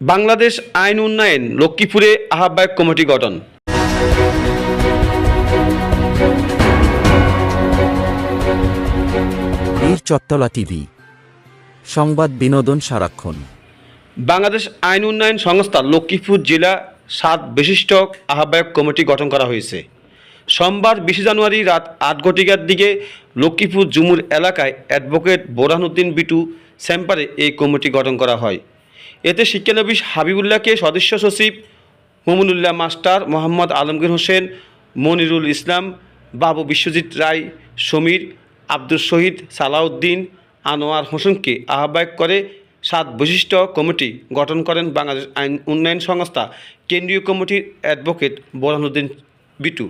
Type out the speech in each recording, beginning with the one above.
বাংলাদেশ আইন উন্নয়ন লক্ষ্মীপুরে আহ্বায়ক কমিটি গঠন। বীর চত্তলা টিভি সংবাদ বিনোদন সারাক্ষণ। বাংলাদেশ আইন উন্নয়ন সংস্থা লক্ষ্মীপুর জেলা সাত বিশিষ্ট আহ্বায়ক কমিটি গঠন করা হয়েছে। সোমবার বিশে জানুয়ারি রাত আট ঘটিকার দিকে লক্ষ্মীপুর জুমুর এলাকায় অ্যাডভোকেট বোরহানুদ্দিন বিটু চেম্বারে এই কমিটি গঠন করা হয়। এতে শিক্ষানবিশ হাবিবুল্লাহকে সদস্য সচিব মোমিনুল্লাহ মাস্টার মোহাম্মদ আলমগীর হোসেন, মনিরুল ইসলাম, বাবু বিশ্বজিৎ রায়, সমীর আব্দুল শহীদ সালাউদ্দিন, আনোয়ার হোসেনকে আহ্বায়ক করে সাত বিশিষ্ট কমিটি গঠন করেন বাংলাদেশ আইন উন্নয়ন সংস্থা। কেন্দ্রীয় কমিটির অ্যাডভোকেট বোরহানুদ্দিন বিটু।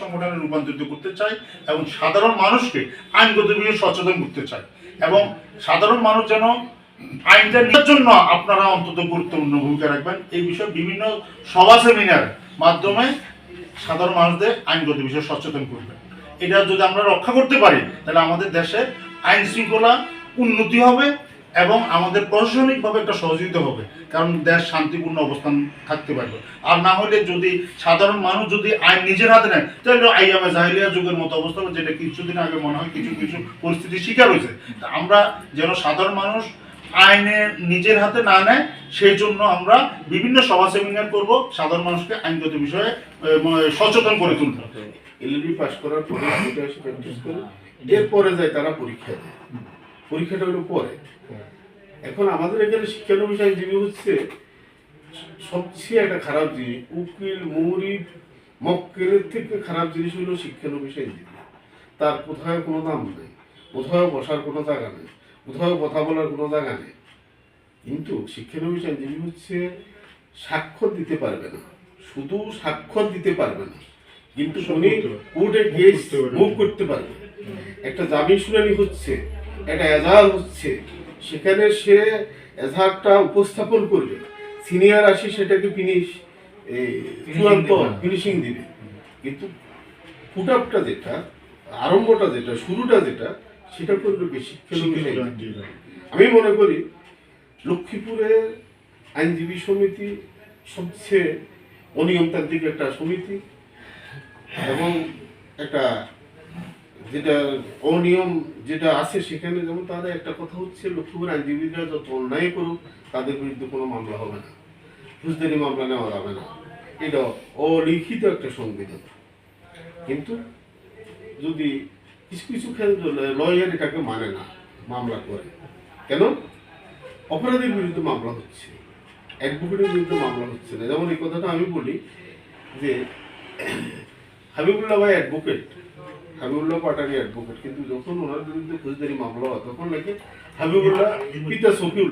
সংগঠনে রূপান্তরিত করতে চাই এবং সাধারণ মানুষকে আইনগত বিষয়ে সচেতন করতে চাই। এবং সাধারণ মানুষ যেন আইনটা নেওয়ার জন্য আপনারা অন্তত গুরুত্বপূর্ণ ভূমিকা রাখবেন। এই বিষয়ে বিভিন্ন সভা, সেমিনার মাধ্যমে সাধারণ মানুষদের আইনগত বিষয়ে সচেতন করবেন এটা যদি আমরা রক্ষা করতে পারি, তাহলে আমাদের দেশে আইন শৃঙ্খলা উন্নতি হবে এবং আমাদের প্রশাসনিকভাবে একটা সহযোগিতা হবে, কারণ দেশ শান্তিপূর্ণ অবস্থান থাকতে পারবে। আর না হলে যদি সাধারণ মানুষ যদি আইন নিজের হাতে নেয়, তাহলে আইয়ামে জাহিলিয়া যুগের মতো অবস্থা যেটা কিছুদিন আগে মনে হয় কিছু কিছু পরিস্থিতির শিকার হয়েছে। আমরা যেন সাধারণ মানুষ আইনে নিজের হাতে না নেয় সেই জন্য আমরা বিভিন্ন সভা সেমিনার করব, সাধারণ মানুষকে আইনগত বিষয়ে সচেতন করে তুলতে তুলব এলএলবি পাস করার পরে এরপরে যায় তারা পরীক্ষা দেয়। পরীক্ষাটা হলো পরে। এখন আমাদের এখানে শিক্ষা শিক্ষানবিশ আইনজীবী হচ্ছে সবচেয়ে একটা খারাপ জিনিস, উকিল মৌরি মক্কেলের থেকে খারাপ জিনিস হলো শিক্ষানবিশ আইনজীবী। তার কোথায় কোনো দাম নেই, কোথাও বসার কোনো জায়গা নেই। কোথাও কথা বলার কোনো জায়গা নেই। কিন্তু শিক্ষানবিশ আইনজীবী হচ্ছে স্বাক্ষর দিতে পারবে না শুধু স্বাক্ষর দিতে পারবে না কিন্তু উনি কোর্টে কেস মুভ করতে পারবে। একটা জামিন শুনানি হচ্ছে একটা এজাহার হচ্ছে সেখানে সে এজাহারটা উপস্থাপন করবে। সিনিয়র আসি সেটাকে ফিনিশ চূড়ান্ত ফিনিশিং দিবে। কিন্তু ফুট আপটা যেটা আরম্ভটা যেটা শুরুটা যেটা সেটা করবে কি আমি মনে করি লক্ষ্মীপুরের আইনজীবী সমিতি সবচেয়ে অনিয়মতান্ত্রিক একটা সমিতি এবং একটা যেটা অনিয়ম যেটা আছে সেখানে যেমন তাদের একটা কথা হচ্ছে লক্ষ্মীপুর আইনজীবীরা যত অন্যায় করুক তাদের বিরুদ্ধে কোনো মামলা হবে না। ফৌজদারি মামলা নেওয়া যাবে না। এটা অলিখিত একটা সংবিধান। কিন্তু যদি কিছু কিছু লয়ার এটাকে মানে না মামলা করে। কেন? অপরাধীর বিরুদ্ধে মামলা হচ্ছে। অ্যাডভোকেটের বিরুদ্ধে মামলা হচ্ছে না। যেমন এই কথাটা আমি বলি যে হাবিবুল্লাহ ভাই অ্যাডভোকেট হাবিবুল্লাহ পাটারি অ্যাডভোকেট কিন্তু যখন ওনার বিরুদ্ধে ফৌজদারি মামলা হয় তখন নাকি হাবিবুল্লাহ পিতা সফিউল